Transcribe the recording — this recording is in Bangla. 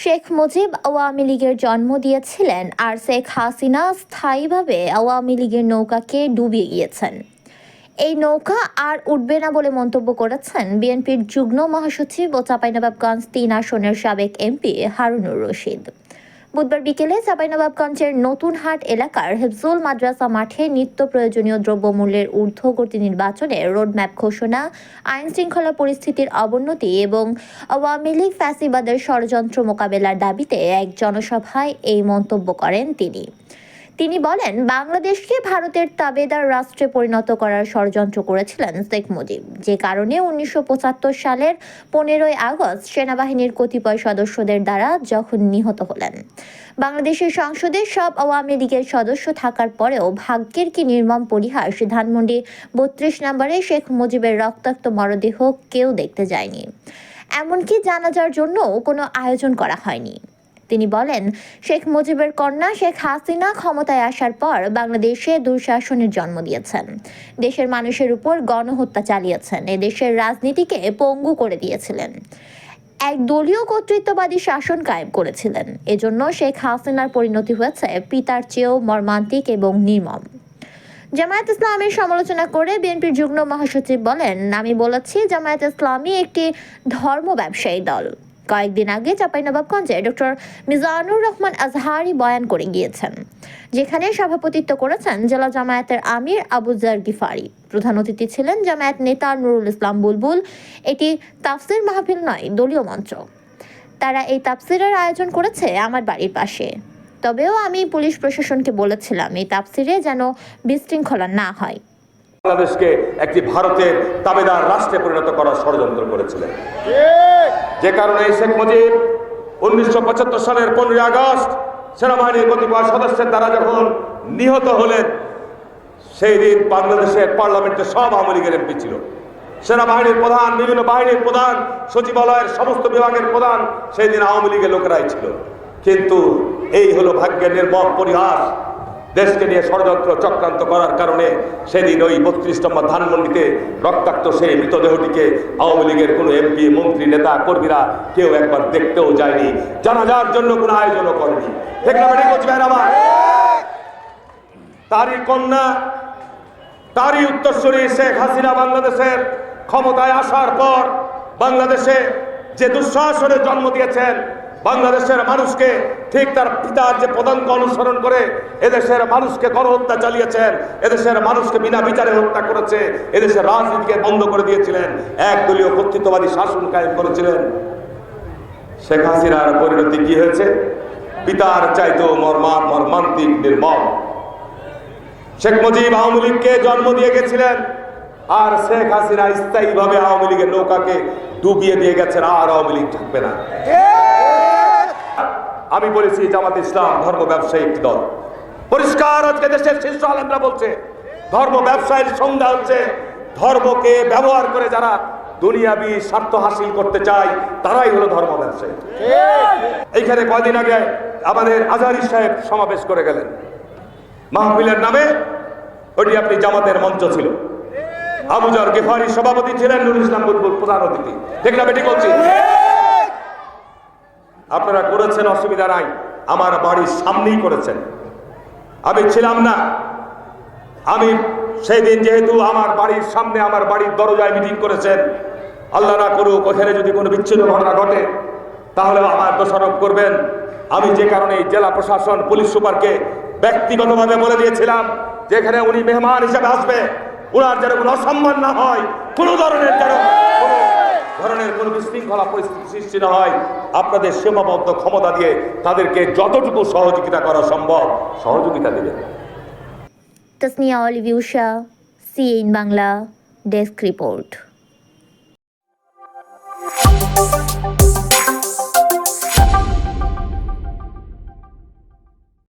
শেখ মুজিব আওয়ামী লীগের জন্ম দিয়েছিলেন আর শেখ হাসিনা স্থায়ীভাবে আওয়ামী লীগের নৌকাকে ডুবিয়ে গিয়েছেন। এই নৌকা আর উঠবে না বলে মন্তব্য করেছেন বিএনপির যুগ্ম মহাসচিব ও চাঁপাইনবাবগঞ্জ তিন আসনের সাবেক এমপি হারুনুর রশিদ। বুধবার বিকেলে চাঁপাইনবাবগঞ্জের নতুন হাট এলাকার হেফজুল মাদ্রাসা মাঠে নিত্য প্রয়োজনীয় দ্রব্যমূল্যের ঊর্ধ্বগতি নির্বাচনে রোডম্যাপ ঘোষণা আইন শৃঙ্খলা পরিস্থিতির অবনতি এবং আওয়ামী লীগ ফ্যাসিবাদের ষড়যন্ত্র মোকাবেলার দাবিতে এক জনসভায় এই মন্তব্য করেন তিনি। তিনি বলেন, বাংলাদেশকে ভারতের তাবেদার রাষ্ট্রে পরিণত করার ষড়যন্ত্র করেছিলেন শেখ মুজিব। যে কারণে উনিশশো পঁচাত্তর সালের পনেরোই আগস্ট সেনাবাহিনীর কতিপয় সদস্যদের দ্বারা যখন নিহত হলেন। বাংলাদেশের সংসদে সব আওয়ামী লীগের সদস্য থাকার পরেও ভাগ্যের কি নির্মম পরিহাস, ধানমন্ডি বত্রিশ নম্বরে শেখ মুজিবের রক্তাক্ত মরদেহ কেউ দেখতে যায়নি। এমনকি জানাজার জন্য কোনো আয়োজন করা হয়নি। তিনি বলেন, শেখ মুজিবের কন্যা শেখ হাসিনা ক্ষমতায় আসার পর বাংলাদেশে দুঃশাসনের জন্ম দিয়েছেন। দেশের মানুষের উপর গণহত্যা চালিয়েছেন। দেশের রাজনীতিকে পঙ্গু করে দিয়েছিলেন। এক দলীয় কর্তৃত্ববাদী শাসন কায়েম করেছিলেন। এজন্য শেখ হাসিনার পরিণতি হয়েছে পিতার চেয়েও মর্মান্তিক এবং নির্মম। জামায়াত ইসলামের সমালোচনা করে বিএনপির যুগ্ম মহাসচিব বলেন, আমি বলেছি জামায়াত ইসলামী একটি ধর্ম ব্যবসায়ী দল। কয়েকদিন আগে চাঁপাইনবাবগঞ্জে ডক্টর মিজানুর রহমান আজহারি বয়ান করে গিয়েছেন যেখানে সভাপতিত্ব করেছেন জেলা জামায়াতের আমির আবুজার গিফারি। প্রধান অতিথি ছিলেন জামায়াত নেতা নুরুল ইসলাম বুলবুল। এটি তাফসির মাহফিল নয় দলীয় মঞ্চ। তারা এই তাফসিরের আয়োজন করেছে আমার বাড়ির পাশে। তবেও আমি পুলিশ প্রশাসনকে বলেছিলাম এই তাফসিরে যেন বিশৃঙ্খলা না হয়। বাংলাদেশকে একটি ভারতের তাবেদার রাষ্ট্রে পরিণত করার ষড়যন্ত্র করেছিলেন। যে কারণে শেখ মুজিব উনিশশো পঁচাত্তর সালের পনেরোই আগস্ট সেনাবাহিনীর কতিপয় সদস্যের দ্বারা যখন নিহত হলেন, সেই দিন বাংলাদেশের পার্লামেন্টে সব আওয়ামী লীগের এমপি ছিল। সেনাবাহিনীর প্রধান, বিভিন্ন বাহিনীর প্রধান, সচিবালয়ের সমস্ত বিভাগের প্রধান সেই দিন আওয়ামী লীগের লোকেরাই ছিল। কিন্তু এই হলো ভাগ্যের নির্মম পরিহাস। দেশকে নিয়ে ষড়যন্ত্র চক্রান্ত করার কারণে সেদিন ওই বত্রিশ নম্বর ধানমন্ডিতে রক্তাক্ত সেই মৃতদেহটিকে আওয়ামী লীগের কোনো এমপি, মন্ত্রী, নেতা, কর্মীরা কেউ একবার দেখতেও যায়নি। জানাজার জন্য কোনো আয়োজনও করেনি। তারই কন্যা, তারই উত্তরসূরি শেখ হাসিনা বাংলাদেশের ক্ষমতায় আসার পর বাংলাদেশে যে দুঃশাসনের জন্ম দিয়েছেন বাংলাদেশের মানুষকে ঠিক তার পিতার যে পদাঙ্ক অনুসরণ করে এদেশের মানুষকে গণহত্যা চালিয়েছেন, এদেশের মানুষকে বিনা বিচারে হত্যা করেছে, এদেশের রাজনীতিকে বন্ধ করে দিয়েছিলেন, একদলীয় কর্তৃত্ববাদী শাসন কায়েম করেছিলেন। শেখ হাসিনার পরিণতি কি হয়েছে? পিতার চাইতেও মর্মা মর্মান্তিক, নির্মম। শেখ মুজিব আওয়ামী লীগকে জন্ম দিয়ে গেছিলেন, আর শেখ হাসিনা স্থায়ীভাবে আওয়ামী লীগের নৌকাকে ডুবিয়ে দিয়ে গেছেন, আর আওয়ামী লীগ থাকবে না। আমি বলেছি, জামাত ইসলাম, ধর্ম ব্যবসায়ী একটি দল। পরিষ্কার, আজকে দেশের শীর্ষ আলেমরা বলছে, ধর্ম ব্যবসায়ের সংজ্ঞা হচ্ছে। ধর্মকে ব্যবহার করে যারা দুনিয়াবি স্বার্থ হাসিল করতে চায়, তারাই হলো ধর্ম ব্যবসায়ী। এইখানে কয়দিন আগে আমাদের আজহারি সাহেব সমাবেশ করে গেলেন। মাহফিলের নামে ওটি আপনি জামাতের মঞ্চ ছিল। আবুজার গেফারি সভাপতি ছিলেন নুরুল ইসলাম বুলবুল প্রধান অতিথি। দেখলাম এটি বলছি? আপনারা করেছেন, অসুবিধা নাই। আমার বাড়ির সামনেই করেছেন। আমি ছিলাম না। আমি সেই দিন যেহেতু আমার বাড়ির সামনে আমার বাড়ির দরজায় মিটিং করেছেন, আল্লাহ না করুক, ওখানে যদি কোনো বিচ্ছিন্ন ঘটনা ঘটে, তাহলে আমার দোষারোপ করবেন। আমি যে কারণে জেলা প্রশাসন, পুলিশ সুপারকে ব্যক্তিগতভাবে বলে দিয়েছিলাম, যেখানে উনি মেহমান হিসেবে আসবে ওনার যেন কোনো অসম্মান না হয়, কোনো ধরনের যেন ধরনের কোন বিশৃঙ্খলা পরিস্থিতি সৃষ্টি না হয়, আপনাদের সীমাবদ্ধ ক্ষমতা দিয়ে তাদেরকে যতটুকু সহযোগিতা করা সম্ভব, সহযোগিতা দেবেন। Tasnia অলিভিউ Shah CN Bangla, desk report.